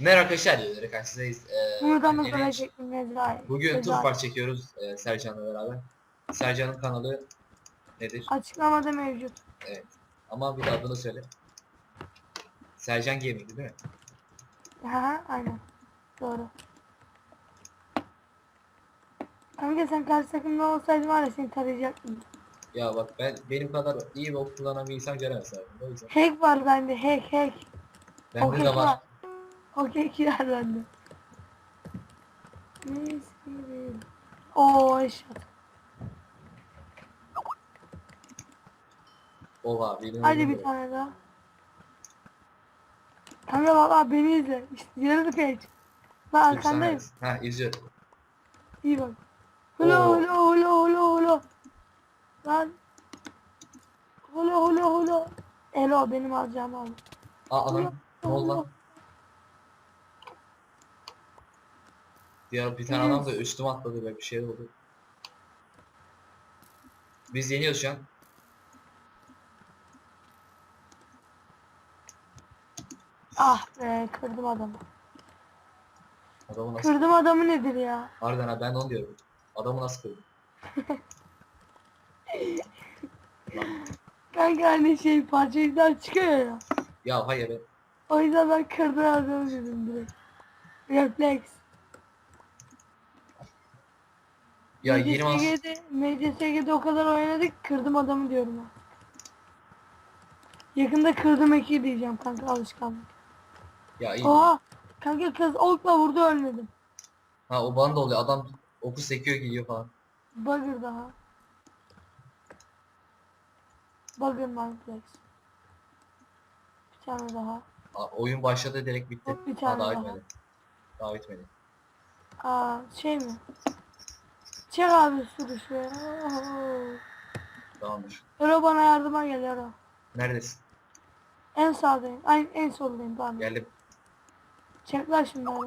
Merhaba arkadaşlar diyorlar karşınızdayız. Ee, Buradan sonra Enes. çektim Mezra'yı. Bugün Mezra. Tufar çekiyoruz e, Sercan'la beraber. Sercan'ın kanalı nedir? Açıklamada mevcut. Ama bir de adını söyle. Sercan Gaming'di değil mi? Ha aynen. Doğru. Kanka sen karşı takımda olsaydın var ya seni tarayacaktım. Ya bak ben benim kadar iyi bir ok kullanan bir insan göremez abi. O yüzden. Hack var bende hack hack. Bende de var. Okey kiler bende. Neyse. Oo eşat. Oha benim Hadi bir tane daha. Kanka valla beni izle. İşte yarılı page. Ben arkandayım. Ha izliyorum. İyi bak. Oo. holo holo holo holo. Lan. Holo holo holo. Elo benim alacağım abi. Aa adam ne oldu lan? Diğer bir tane adam da üstüme atladı böyle bir şey oldu. Biz yeniyoruz şu an. Ah be kırdım adamı. Adamı nasıl? Kırdım adamı nedir ya? Harbiden ha ben de onu diyorum. Adamı nasıl kırdım? Lan, Kanka hani şey parçacıklar çıkıyor ya. ya hayır be. O yüzden ben kırdım adamı dedim direkt. Refleks. Ya 20 as MCSG'de, MCSG'de o kadar oynadık kırdım adamı diyorum ben. Yakında kırdım eki diyeceğim kanka alışkanlık. ya iyi. Oha! Kanka kız okla vurdu ölmedim. Ha o bana da oluyor. Adam oku sekiyor gidiyor falan. Bugger daha. Bugger Mineplex. Bir tane daha. Aa, oyun başladı direkt bitti. Bir Ha, tane daha daha. bitmedi. Daha bitmedi. Aa şey mi? Çek abi sürüşü. Oo. Tamamdır. Ero bana yardıma gel Ero. Neredesin? En sağdayım. Ay, en soldayım pardon. Geldim. Çek lan şimdi abi.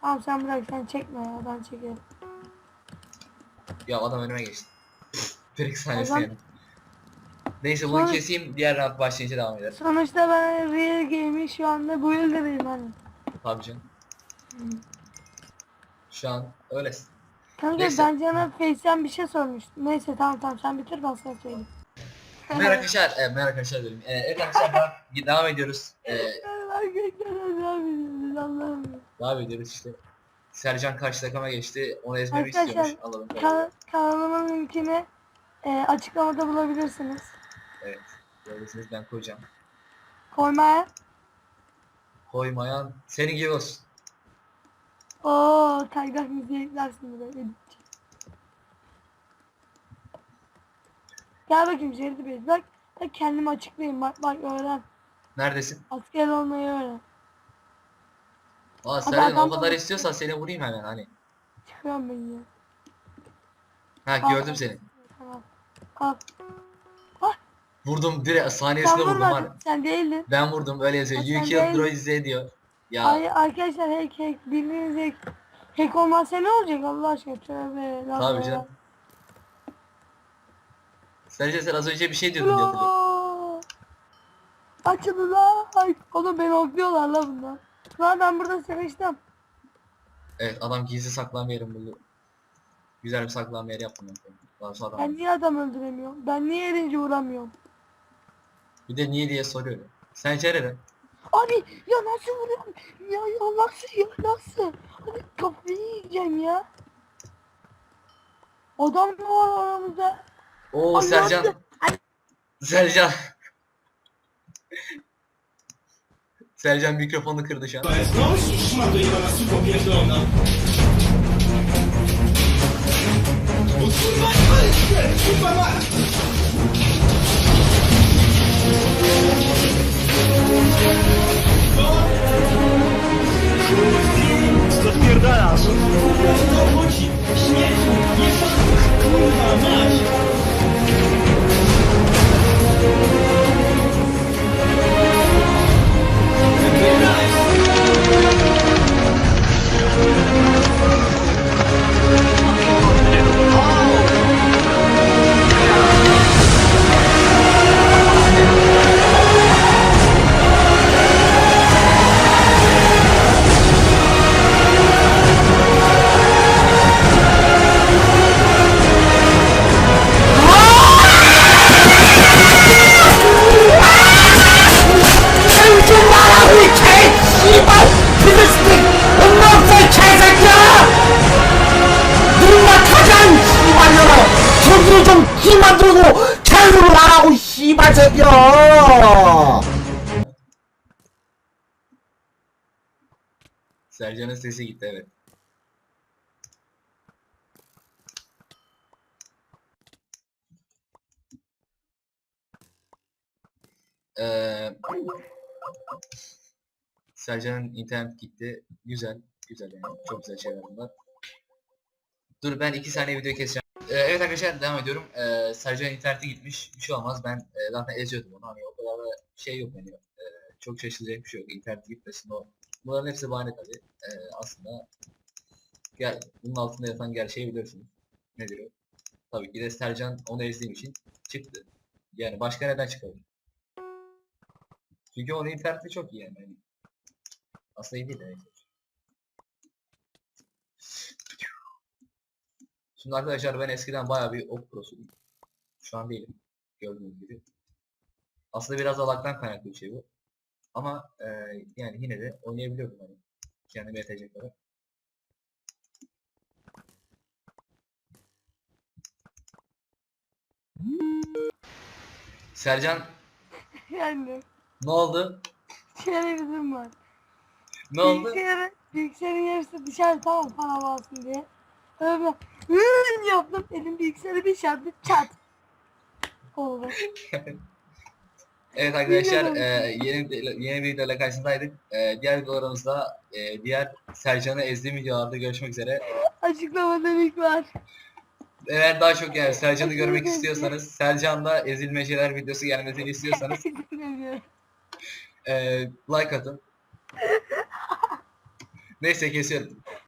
Tamam sen bırak sen çekme ya ben çekerim. Ya adam önüme geçti. Direkt sahnesi Adam-. Neyse bunu Sonra- keseyim. Diğer round başlayınca devam eder. Sonuçta ben Real Game'in şu anda bu yıldırayım hani. Tabii canım. Şu an öylesin. Kanka Neyse. ben sana Face'den bir şey sormuştum. Neyse tamam tamam sen bitir ben sana söyleyeyim. Merhaba arkadaşlar. E, merhaba arkadaşlar diyorum. E, evet arkadaşlar devam, devam ediyoruz. E, Arkadaşlar devam ediyoruz Allah'ım. devam ediyoruz işte. Sercan karşı takıma geçti. Onu Arkadaşlar, istiyormuş. Alalım. Kan kanalımın linkini e, açıklamada bulabilirsiniz. Evet. Görüyorsunuz ben koyacağım. Koymaya. Koymayan senin gibi olsun. Oo, Taygah müziği eklersin buraya. Gel bakayım Şeridi Bey. Bak, bak kendimi açıklayayım. Bak bak öğren. Neredesin? Asker olmayı öğren. Aa Sercan o adam- kadar istiyorsan seni vurayım hemen hani. Çıkıyorum ben ya. Ha gördüm seni. Tamam. Al. Vurdum direkt Sen saniyesinde vurdum vurmadın. var. Sen değildin. Ben vurdum öyle yazıyor. You sen killed değil. Droid Z diyor. Ya Ay arkadaşlar hack hack. Bildiğiniz hack. Hack olmazsa ne olacak Allah aşkına? Tövbe. lan tabii canım. Sercan sen az önce bir şey diyordun diye. Açıldı la. Ay, oğlum beni okluyorlar la bunlar. Lan ben burada sıkıştım. Evet adam gizli saklanma yerim buldu. Güzel bir saklanma yeri yaptım sonra adam. Ben niye adam öldüremiyorum? Ben niye erince vuramıyorum? Bir de niye diye soruyor. Sen nerede? Abi ya nasıl vuruyorum? Ya ya nasıl ya nasıl? Abi kafayı yiyeceğim ya. Adam mı var aramızda? Oo Ay, Sercan. Ay. Sercan. Sercan mikrofonu kırdı şu an. Kurwa, ale kurwa Ya! Sercan'ın sesi gitti evet. Ee, Sercan'ın internet gitti. Güzel. Güzel yani. Çok güzel şeyler bunlar. Dur ben iki saniye video keseceğim. Ee, evet arkadaşlar devam ediyorum. Ee, Sercan'ın interneti gitmiş. Bir şey olmaz. Ben e, zaten eziyordum onu. Hani o kadar da şey yok yani. Ee, çok şaşılacak bir şey yok. İnternet gitmesin o. Bunların hepsi bahane tabii. Ee, aslında gel, bunun altında yatan gerçeği biliyorsunuz. Nedir o? Tabii ki de Sercan onu ezdiğim için çıktı. Yani başka neden çıkabilir? Çünkü onun interneti çok iyi yani. Hani aslında iyi değil de Şimdi arkadaşlar ben eskiden bayağı bir ok prosuydum. Şu an değilim. Gördüğünüz gibi. Aslında biraz alaktan kaynaklı bir şey bu. Ama e, yani yine de oynayabiliyorum hani. Kendime yetecek kadar. Sercan Yani ne oldu? durum var. Ne oldu? Bilgisayarı, bilgisayarın yarısı dışarı tamam para alsın diye. Öyle "Hıı" yaptım. Elim bilgisayarı bir çarptı çat. Oldu. Evet arkadaşlar e, yeni yeni videoyla karşınızdaydık. E, diğer videolarımızda e, diğer Sercan'ı ezdiğim videolarda görüşmek üzere. Açıklamada link var. Eğer daha çok yani Sercan'ı görmek istiyorsanız, Sercan'da ezilmeceler videosu gelmesini istiyorsanız e, like atın. Neyse kesiyorum.